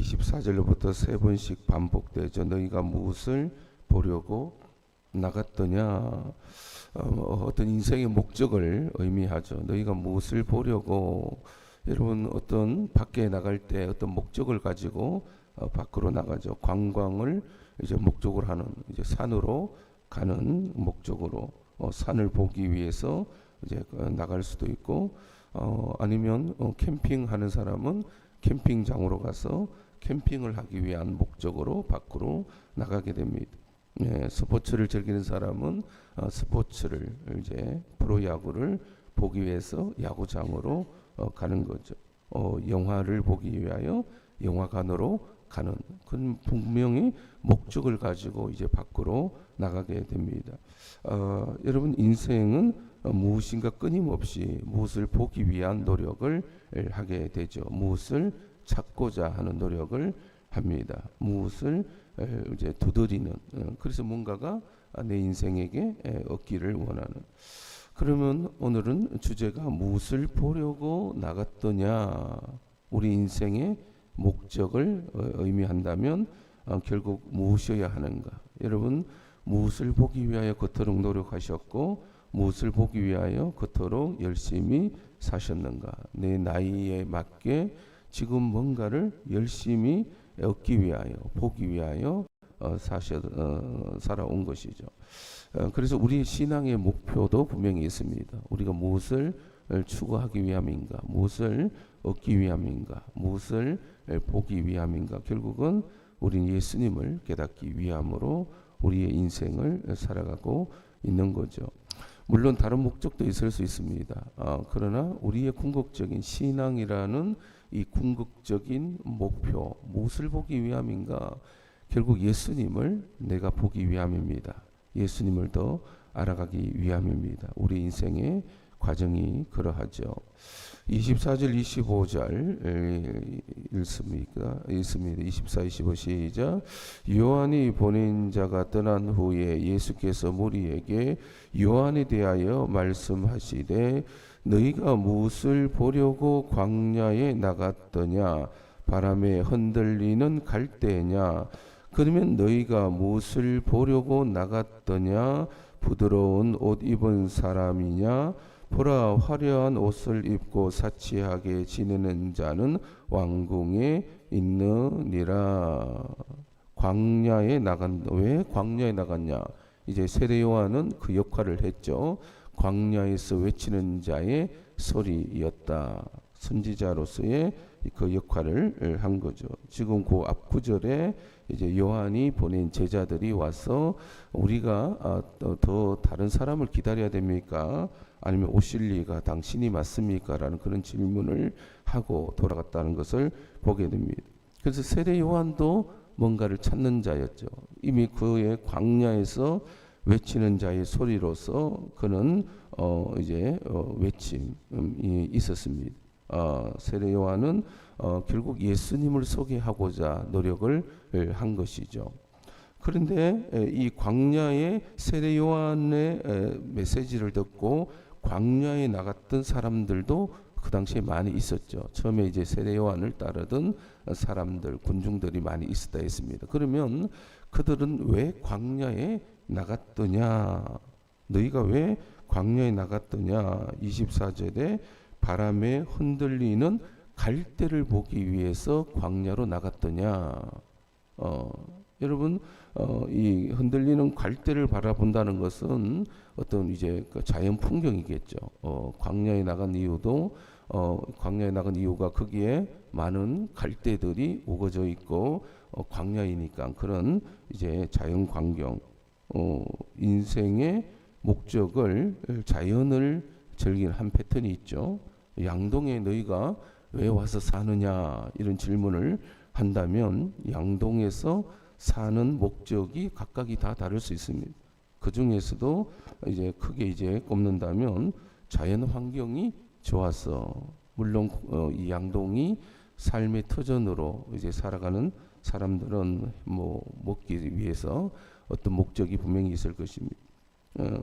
24절로부터 세 번씩 반복되죠. 너희가 무엇을 보려고 나갔더냐? 어, 어떤 인생의 목적을 의미하죠. 너희가 무엇을 보려고 여러분 어떤 밖에 나갈 때 어떤 목적을 가지고 어, 밖으로 나가죠. 관광을 이제 목적으로 하는 이제 산으로 가는 목적으로 어, 산을 보기 위해서 이제 어, 나갈 수도 있고 어, 아니면 어, 캠핑하는 사람은 캠핑장으로 가서 캠핑을 하기 위한 목적으로 밖으로 나가게 됩니다. 예, 스포츠를 즐기는 사람은 어, 스포츠를 이제 프로야구를 보기 위해서 야구장으로 어, 가는 거죠. 어, 영화를 보기 위하여 영화관으로 가는 그건 분명히 목적을 가지고 이제 밖으로 나가게 됩니다. 어, 여러분 인생은 어, 무엇인가 끊임없이 무엇을 보기 위한 노력을 하게 되죠. 무엇을 찾고자 하는 노력을 합니다. 무엇을 에, 이제 두드리는 어, 그래서 뭔가가 내 인생에게 에, 얻기를 원하는. 그러면 오늘은 주제가 무엇을 보려고 나갔더냐? 우리 인생의 목적을 어, 의미한다면 어, 결국 무엇이어야 하는가? 여러분 무엇을 보기 위하여 그토록 노력하셨고 무엇을 보기 위하여 그토록 열심히 사셨는가? 내 나이에 맞게 지금 뭔가를 열심히 얻기 위하여 보기 위하여 어, 사셔 어, 살아온 것이죠. 어, 그래서 우리 신앙의 목표도 분명히 있습니다. 우리가 무엇을 추구하기 위함인가, 무엇을 얻기 위함인가, 무엇을 보기 위함인가. 결국은 우리는 예수님을 깨닫기 위함으로 우리의 인생을 살아가고 있는 거죠. 물론 다른 목적도 있을 수 있습니다. 어, 그러나 우리의 궁극적인 신앙이라는 이 궁극적인 목표 무엇을 보기 위함인가? 결국 예수님을 내가 보기 위함입니다. 예수님을 더 알아가기 위함입니다. 우리 인생의 과정이 그러하죠. 24절 25절 읽습니까? 읽습니다. 24, 25 시작. 요한이 보낸 자가 떠난 후에 예수께서 무리에게 요한에 대하여 말씀하시되 너희가 무엇을 보려고 광야에 나갔더냐 바람에 흔들리는 갈대냐 그러면 너희가 무엇을 보려고 나갔더냐 부드러운 옷 입은 사람이냐 보라 화려한 옷을 입고 사치하게 지내는 자는 왕궁에 있느니라. 광야에 나간 왜 광야에 나갔냐? 이제 세례 요한은 그 역할을 했죠. 광야에서 외치는 자의 소리였다 선지자로서의 그 역할을 한 거죠. 지금 그 앞구절에 이제 요한이 보낸 제자들이 와서 우리가 아, 더 다른 사람을 기다려야 됩니까? 아니면 오실 리가 당신이 맞습니까? 라는 그런 질문을 하고 돌아갔다는 것을 보게 됩니다. 그래서 세례 요한도 뭔가를 찾는 자였죠. 이미 그의 광야에서 외치는 자의 소리로서 그는 어 이제 어 외침이 있었습니다. 어 세례 요한은 어 결국 예수님을 소개하고자 노력을 한 것이죠. 그런데 이 광야의 세례 요한의 메시지를 듣고 광야에 나갔던 사람들도 그 당시에 많이 있었죠. 처음에 이제 세례 요한을 따르던 사람들, 군중들이 많이 있었다 했습니다. 그러면 그들은 왜 광야에 나갔더냐? 너희가 왜 광야에 나갔더냐? 24절에 바람에 흔들리는 갈대를 보기 위해서 광야로 나갔더냐? 어, 여러분, 어, 이 흔들리는 갈대를 바라본다는 것은 어떤 이제 그 자연 풍경이겠죠. 어, 광야에 나간 이유도 어, 광야에 나간 이유가 거기에 많은 갈대들이 우거져 있고 어, 광야이니까 그런 이제 자연 광경, 어, 인생의 목적을 자연을 즐기는 한 패턴이 있죠. 양동에 너희가 왜 와서 사느냐 이런 질문을 한다면 양동에서 사는 목적이 각각이 다 다를 수 있습니다. 그 중에서도 이제 크게 이제 꼽는다면 자연 환경이 좋아서 물론 어, 이 양동이 삶의 터전으로 이제 살아가는 사람들은 뭐 먹기 위해서 어떤 목적이 분명히 있을 것입니다. 어,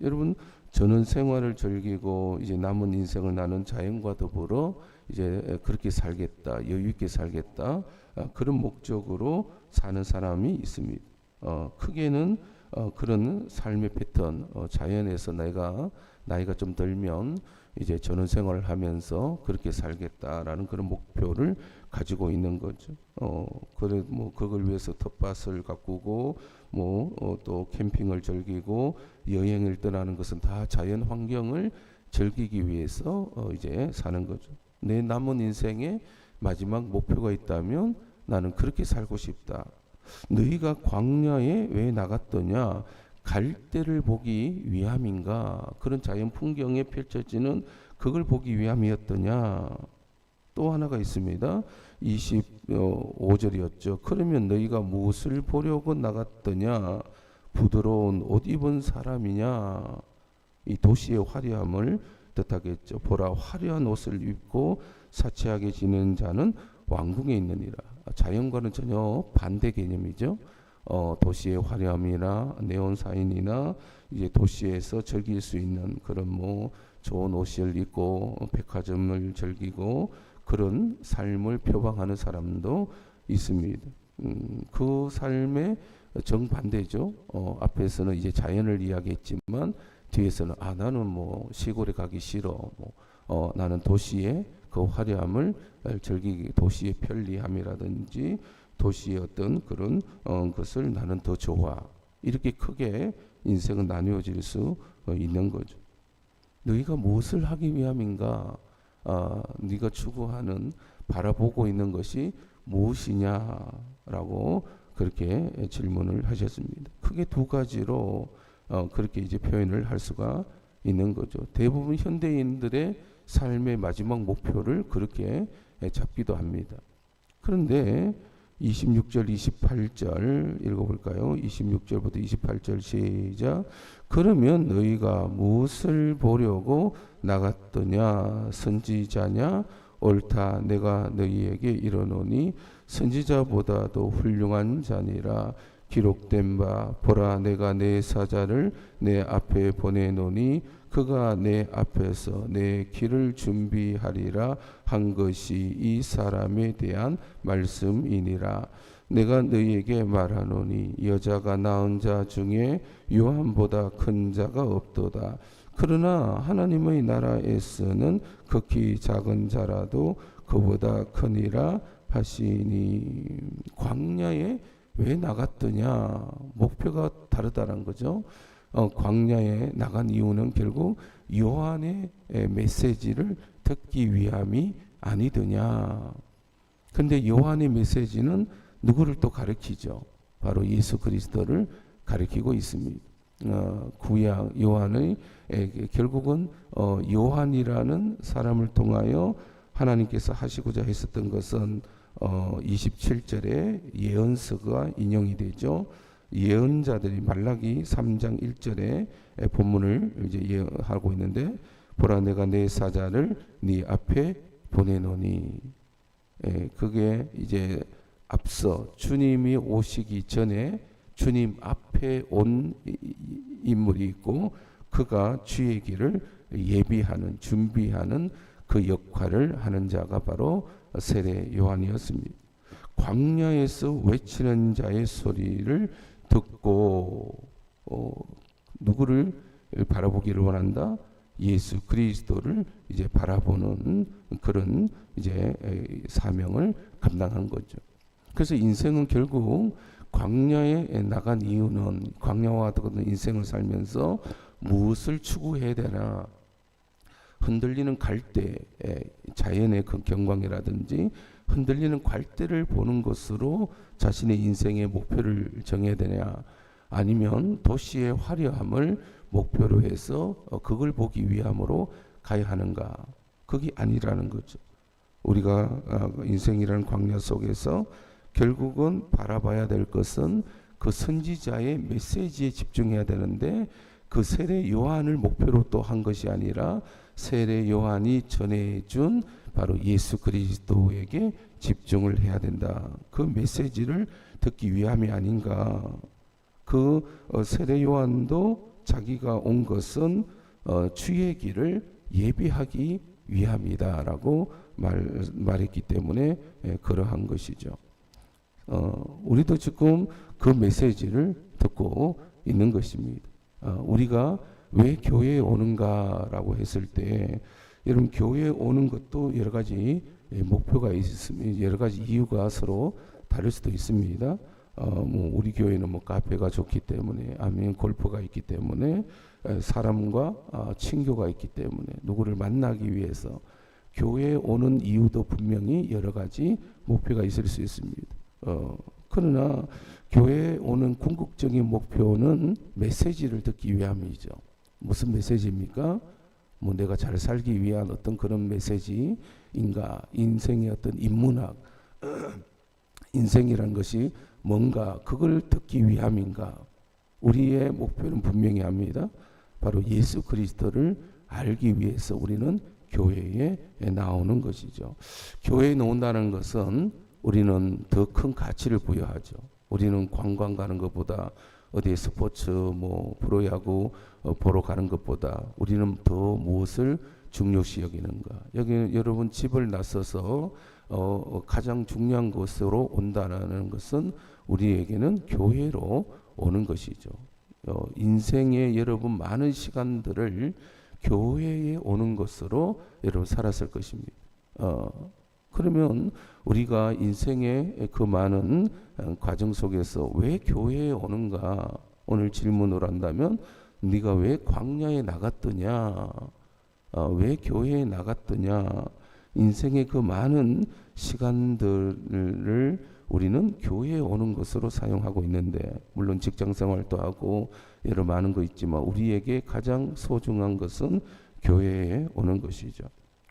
여러분 전원 생활을 즐기고 이제 남은 인생을 나는 자연과 더불어 이제 그렇게 살겠다 여유 있게 살겠다 아, 그런 목적으로 사는 사람이 있습니다. 어, 크게는 어, 그런 삶의 패턴 어, 자연에서 내가 나이가 좀 들면 이제 전원 생활을 하면서 그렇게 살겠다라는 그런 목표를 가지고 있는 거죠. 어, 그래 뭐 그걸 위해서 텃밭을 가꾸고 뭐또 캠핑을 즐기고 여행을 떠나는 것은 다 자연 환경을 즐기기 위해서 어, 이제 사는 거죠. 내 남은 인생에 마지막 목표가 있다면 나는 그렇게 살고 싶다. 너희가 광야에 왜 나갔더냐? 갈대를 보기 위함인가? 그런 자연 풍경에 펼쳐지는 그걸 보기 위함이었더냐? 또 하나가 있습니다. 25절이었죠. 그러면 너희가 무엇을 보려고 나갔더냐? 부드러운 옷 입은 사람이냐? 이 도시의 화려함을 뜻하겠죠. 보라 화려한 옷을 입고 사치하게 지는 자는 왕궁에 있느니라. 자연과는 전혀 반대 개념이죠. 어, 도시의 화려함이나 네온 사인이나 이제 도시에서 즐길 수 있는 그런 뭐 좋은 옷을 입고 백화점을 즐기고 그런 삶을 표방하는 사람도 있습니다. 음, 그 삶의 정반대죠. 어, 앞에서는 이제 자연을 이야기했지만 뒤에서는 아 나는 뭐 시골에 가기 싫어. 뭐, 어, 나는 도시의 그 화려함을 즐기기 도시의 편리함이라든지 도시의 어떤 그런 어, 것을 나는 더 좋아. 이렇게 크게 인생은 나누어질 수 어, 있는 거죠. 너희가 무엇을 하기 위함인가? 아, 네가 추구하는 바라보고 있는 것이 무엇이냐라고 그렇게 질문을 하셨습니다. 크게 두 가지로 어, 그렇게 이제 표현을 할 수가 있는 거죠. 대부분 현대인들의 삶의 마지막 목표를 그렇게 잡기도 합니다. 그런데 26절, 28절 읽어볼까요? 26절부터 28절 시작. 그러면 너희가 무엇을 보려고 나갔더냐? 선지자냐? 옳다. 내가 너희에게 이르노니 선지자보다도 훌륭한 자니라. 기록된 바 보라 내가 내 사자를 내 앞에 보내노니 그가 내 앞에서 내 길을 준비하리라 한 것이 이 사람에 대한 말씀이니라. 내가 너희에게 말하노니 여자가 낳은 자 중에 요한보다 큰 자가 없도다. 그러나 하나님의 나라에서는 극히 작은 자라도 그보다 크니라 하시니 광야에 왜 나갔더냐? 목표가 다르다는 거죠. 어, 광야에 나간 이유는 결국 요한의 메시지를 듣기 위함이 아니더냐. 근데 요한의 메시지는 누구를 또 가르치죠? 바로 예수 그리스도를 가르치고 있습니다. 어, 구약 요한의 에, 결국은 어, 요한이라는 사람을 통하여 하나님께서 하시고자 했었던 것은 어, 27절에 예언서가 인용이 되죠. 예언자들이 말라기 3장 1절에 본문을 이제 예언하고 있는데 보라 내가 내 사자를 네 앞에 보내노니 예, 그게 이제 앞서 주님이 오시기 전에 주님 앞에 온 인물이 있고 그가 주의 길을 예비하는 준비하는 그 역할을 하는 자가 바로 세례 요한이었습니다. 광야에서 외치는 자의 소리를 듣고 어, 누구를 바라보기를 원한다? 예수 그리스도를 이제 바라보는 그런 이제 사명을 감당한 거죠. 그래서 인생은 결국 광야에 나간 이유는 광야와 같은 인생을 살면서 무엇을 추구해야 되나 흔들리는 갈대 자연의 그 경광이라든지 흔들리는 갈대를 보는 것으로 자신의 인생의 목표를 정해야 되냐 아니면 도시의 화려함을 목표로 해서 어, 그걸 보기 위함으로 가야 하는가 그게 아니라는 거죠. 우리가 아, 인생이라는 광야 속에서 결국은 바라봐야 될 것은 그 선지자의 메시지에 집중해야 되는데 그 세례 요한을 목표로 또 한 것이 아니라 세례 요한이 전해준 바로 예수 그리스도에게 집중을 해야 된다. 그 메시지를 듣기 위함이 아닌가. 그 어, 세례 요한도 자기가 온 것은 어, 주의 길을 예비하기 위함이다라고 말, 말했기 때문에 예, 그러한 것이죠. 어, 우리도 지금 그 메시지를 듣고 있는 것입니다. 어, 우리가 왜 교회에 오는가라고 했을 때 여러분 교회에 오는 것도 여러 가지 예, 목표가 있으면 여러 가지 이유가 서로 다를 수도 있습니다. 어, 뭐 우리 교회는 뭐 카페가 좋기 때문에 아니면 골프가 있기 때문에 에, 사람과 아, 친교가 있기 때문에 누구를 만나기 위해서 교회에 오는 이유도 분명히 여러 가지 목표가 있을 수 있습니다. 어, 그러나 교회에 오는 궁극적인 목표는 메시지를 듣기 위함이죠. 무슨 메시지입니까? 뭐 내가 잘 살기 위한 어떤 그런 메시지인가? 인생의 어떤 인문학, 인생이란 것이 뭔가 그걸 듣기 위함인가? 우리의 목표는 분명히 합니다. 바로 예수 그리스도를 알기 위해서 우리는 교회에 나오는 것이죠. 교회에 나온다는 것은 우리는 더 큰 가치를 부여하죠. 우리는 관광 가는 것보다 어디 스포츠 뭐 프로야구 어, 보러 가는 것보다 우리는 더 무엇을 중요시 여기는가? 여기 여러분 집을 나서서 어, 어, 가장 중요한 곳으로 온다는 것은 우리에게는 교회로 오는 것이죠. 어, 인생의 여러분 많은 시간들을 교회에 오는 것으로 여러분 살았을 것입니다. 어, 그러면 우리가 인생의 그 많은 어, 과정 속에서 왜 교회에 오는가? 오늘 질문을 한다면 네가 왜 광야에 나갔더냐? 어, 왜 교회에 나갔더냐? 인생의 그 많은 시간들을 우리는 교회에 오는 것으로 사용하고 있는데 물론 직장 생활도 하고 여러 많은 거 있지만 우리에게 가장 소중한 것은 교회에 오는 것이죠.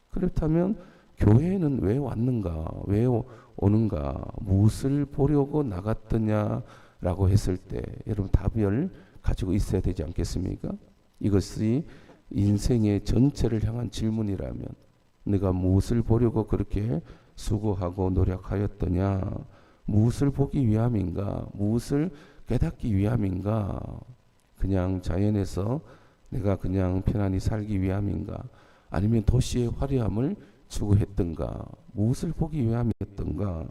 그렇다면 교회에는 왜 왔는가? 왜 오- 오는가? 무엇을 보려고 나갔더냐라고 했을 때 여러분 답을 가지고 있어야 되지 않겠습니까? 이것이 인생의 전체를 향한 질문이라면 내가 무엇을 보려고 그렇게 수고하고 노력하였더냐? 무엇을 보기 위함인가? 무엇을 깨닫기 위함인가? 그냥 자연에서 내가 그냥 편안히 살기 위함인가? 아니면 도시의 화려함을 추구했던가? 무엇을 보기 위함이었던가?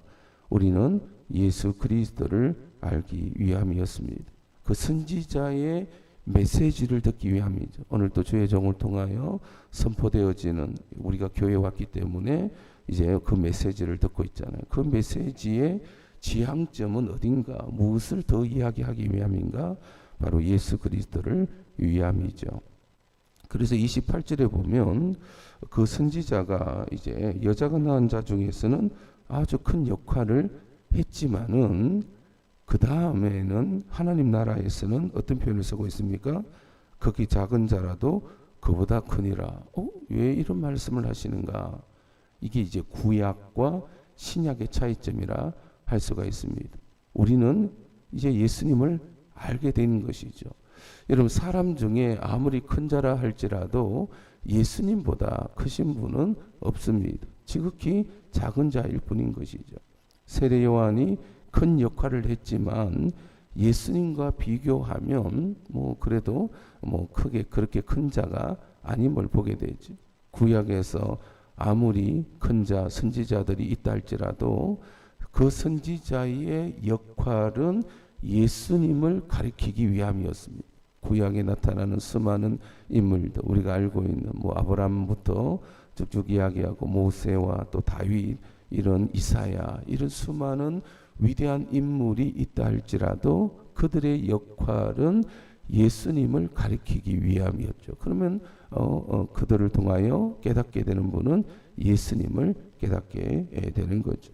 우리는 예수 그리스도를 알기 위함이었습니다. 그 선지자의 메시지를 듣기 위함이죠. 오늘 또 주의 종을 통하여 선포되어지는 우리가 교회 왔기 때문에 이제 그 메시지를 듣고 있잖아요. 그 메시지의 지향점은 어딘가? 무엇을 더 이야기하기 위함인가? 바로 예수 그리스도를 위함이죠. 그래서 28절에 보면 그 선지자가 이제 여자가 낳은 자 중에서는 아주 큰 역할을 했지만은 그 다음에는 하나님 나라에서는 어떤 표현을 쓰고 있습니까? 극히 작은 자라도 그보다 크니라. 어? 왜 이런 말씀을 하시는가? 이게 이제 구약과 신약의 차이점이라 할 수가 있습니다. 우리는 이제 예수님을 알게 되는 것이죠. 여러분 사람 중에 아무리 큰 자라 할지라도 예수님보다 크신 분은 없습니다. 지극히 작은 자일 뿐인 것이죠. 세례 요한이 큰 역할을 했지만 예수님과 비교하면 뭐 그래도 뭐 크게 그렇게 큰 자가 아님을 보게 되죠. 구약에서 아무리 큰 자 선지자들이 있다 할지라도 그 선지자의 역할은 예수님을 가리키기 위함이었습니다. 구약에 나타나는 수많은 인물들 우리가 알고 있는 뭐 아브라함부터 쭉쭉 이야기하고 모세와 또 다윗 이런 이사야 이런 수많은 위대한 인물이 있다 할지라도 그들의 역할은 예수님을 가리키기 위함이었죠. 그러면 어, 어, 그들을 통하여 깨닫게 되는 분은 예수님을 깨닫게 되는 거죠.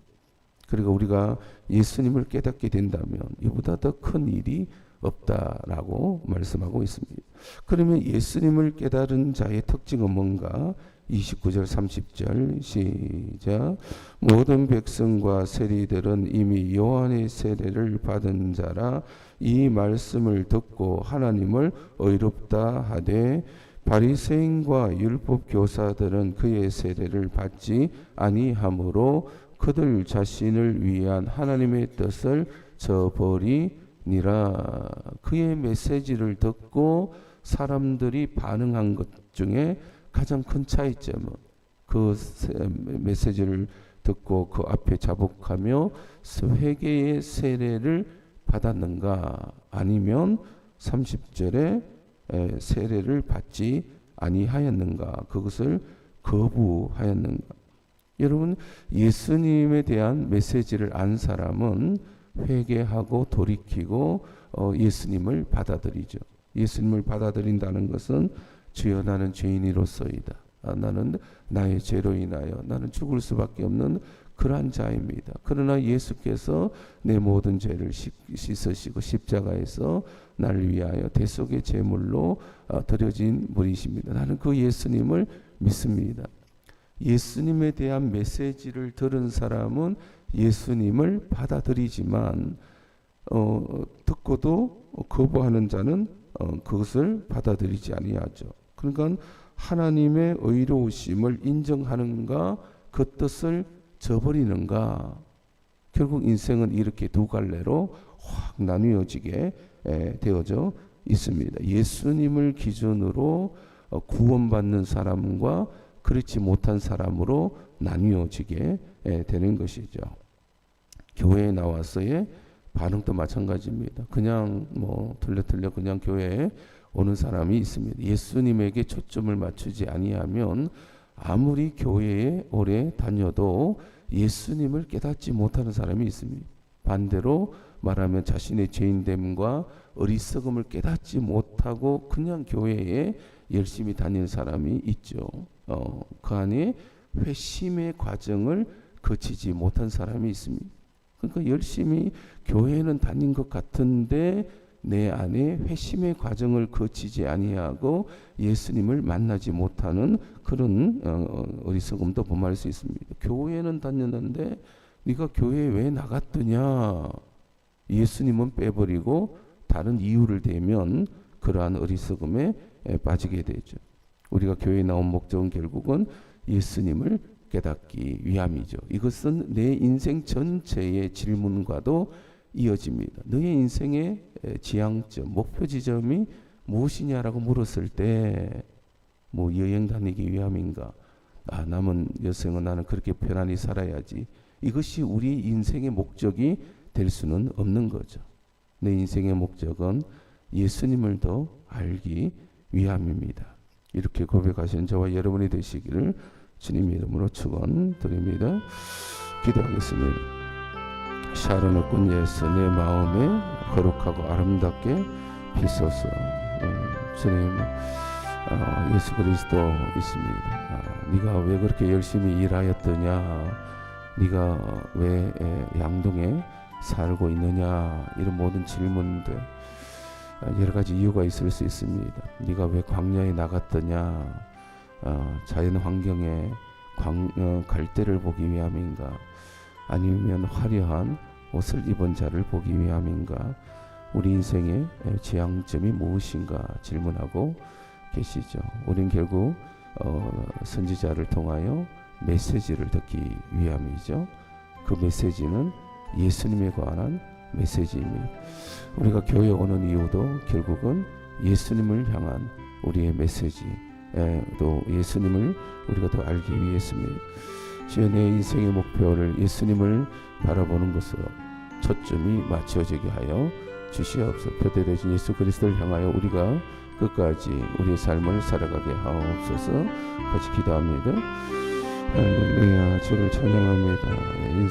그리고 우리가 예수님을 깨닫게 된다면 이보다 더 큰 일이 없다라고 말씀하고 있습니다. 그러면 예수님을 깨달은 자의 특징은 뭔가? 29절 30절 시작 모든 백성과 세리들은 이미 요한의 세례를 받은 자라 이 말씀을 듣고 하나님을 의롭다 하되 바리새인과 율법 교사들은 그의 세례를 받지 아니하므로 그들 자신을 위한 하나님의 뜻을 저버리니라. 그의 메시지를 듣고 사람들이 반응한 것 중에 가장 큰 차이점은 그 세- 메시지를 듣고 그 앞에 자복하며 회개의 세례를 받았는가? 아니면 30절에 세례를 받지 아니하였는가? 그것을 거부하였는가 여러분 예수님에 대한 메시지를 안 사람은 회개하고 돌이키고 어, 예수님을 받아들이죠. 예수님을 받아들인다는 것은 주여 나는 죄인이로서이다. 아, 나는 나의 죄로 인하여 나는 죽을 수밖에 없는 그러한 자입니다. 그러나 예수께서 내 모든 죄를 씻- 씻으시고 십자가에서 나를 위하여 대속의 제물로 어, 드려진 분이십니다. 나는 그 예수님을 믿습니다. 예수님에 대한 메시지를 들은 사람은 예수님을 받아들이지만 어, 듣고도 거부하는 자는 어, 그것을 받아들이지 아니하죠. 그러니까 하나님의 의로우심을 인정하는가 그 뜻을 저버리는가 결국 인생은 이렇게 두 갈래로 확 나뉘어지게 에, 되어져 있습니다. 예수님을 기준으로 어, 구원받는 사람과 그렇지 못한 사람으로 나뉘어지게 에, 되는 것이죠. 교회에 나와서의 반응도 마찬가지입니다. 그냥 뭐 틀려틀려 그냥 교회에 오는 사람이 있습니다. 예수님에게 초점을 맞추지 아니하면 아무리 교회에 오래 다녀도 예수님을 깨닫지 못하는 사람이 있습니다. 반대로 말하면 자신의 죄인됨과 어리석음을 깨닫지 못하고 그냥 교회에 열심히 다니는 사람이 있죠. 어, 그 안에 회심의 과정을 거치지 못한 사람이 있습니다. 그러니까 열심히 교회는 다닌 것 같은데 내 안에 회심의 과정을 거치지 아니하고 예수님을 만나지 못하는 그런 어, 어, 어리석음도 범할 수 있습니다. 교회는 다녔는데 네가 교회에 왜 나갔더냐? 예수님은 빼버리고 다른 이유를 대면 그러한 어리석음에 에, 빠지게 되죠. 우리가 교회에 나온 목적은 결국은 예수님을 깨닫기 위함이죠. 이것은 내 인생 전체의 질문과도 이어집니다. 너의 인생의 에, 지향점, 목표 지점이 무엇이냐라고 물었을 때, 뭐 여행 다니기 위함인가? 아, 남은 여생은 나는 그렇게 편안히 살아야지. 이것이 우리 인생의 목적이 될 수는 없는 거죠. 내 인생의 목적은 예수님을 더 알기 위함입니다. 이렇게 고백하신 저와 여러분이 되시기를 주님 이름으로 축원드립니다. 기도하겠습니다. 샤론의 꽃 예수 내 마음에 거룩하고 아름답게 비소서. 음, 주님 어, 예수 그리스도 있습니다. 아, 네가 왜 그렇게 열심히 일하였더냐? 네가 왜 에, 양동에 살고 있느냐? 이런 모든 질문들 아, 여러 가지 이유가 있을 수 있습니다. 네가 왜 광야에 나갔더냐? 어, 자연 환경에 광, 어, 갈대를 보기 위함인가? 아니면 화려한 옷을 입은 자를 보기 위함인가? 우리 인생의 에, 지향점이 무엇인가 질문하고 계시죠. 우린 결국 어, 선지자를 통하여 메시지를 듣기 위함이죠. 그 메시지는 예수님에 관한 메시지입니다. 우리가 교회 오는 이유도 결국은 예수님을 향한 우리의 메시지, 에, 또 예수님을 우리가 더 알기 위해서입니다. 주여 내 인생의 목표를 예수님을 바라보는 것으로 초점이 맞춰지게 하여 주시옵소서. 표대되신 예수 그리스도를 향하여 우리가 끝까지 우리의 삶을 살아가게 하옵소서. 같이 기도합니다. 할렐루야 주를 찬양합니다.